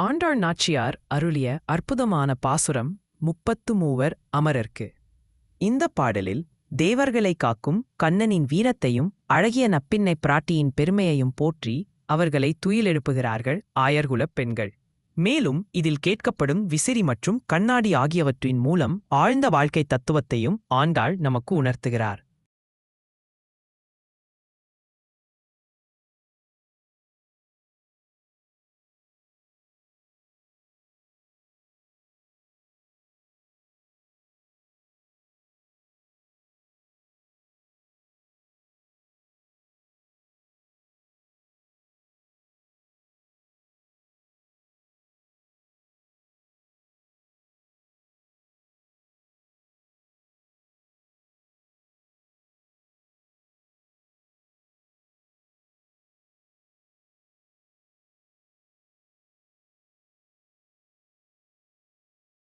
ஆண்டாள் நாச்சியார் அருளிய அற்புதமான பாசுரம் முப்பத்து மூவர் அமரர்க்கு. இந்த பாடலில் தேவர்களை காக்கும் கண்ணனின் வீரத்தையும் அழகிய நப்பின்னை பிராட்டியின் பெருமையையும் போற்றி அவர்களை துயிலெழுப்புகிறார்கள் ஆயர்குலப் பெண்கள். மேலும் இதில் கேட்கப்படும் விசிறி மற்றும் கண்ணாடி ஆகியவற்றின் மூலம் ஆழ்ந்த வாழ்க்கை தத்துவத்தையும் ஆண்டாள் நமக்கு உணர்த்துகிறார்.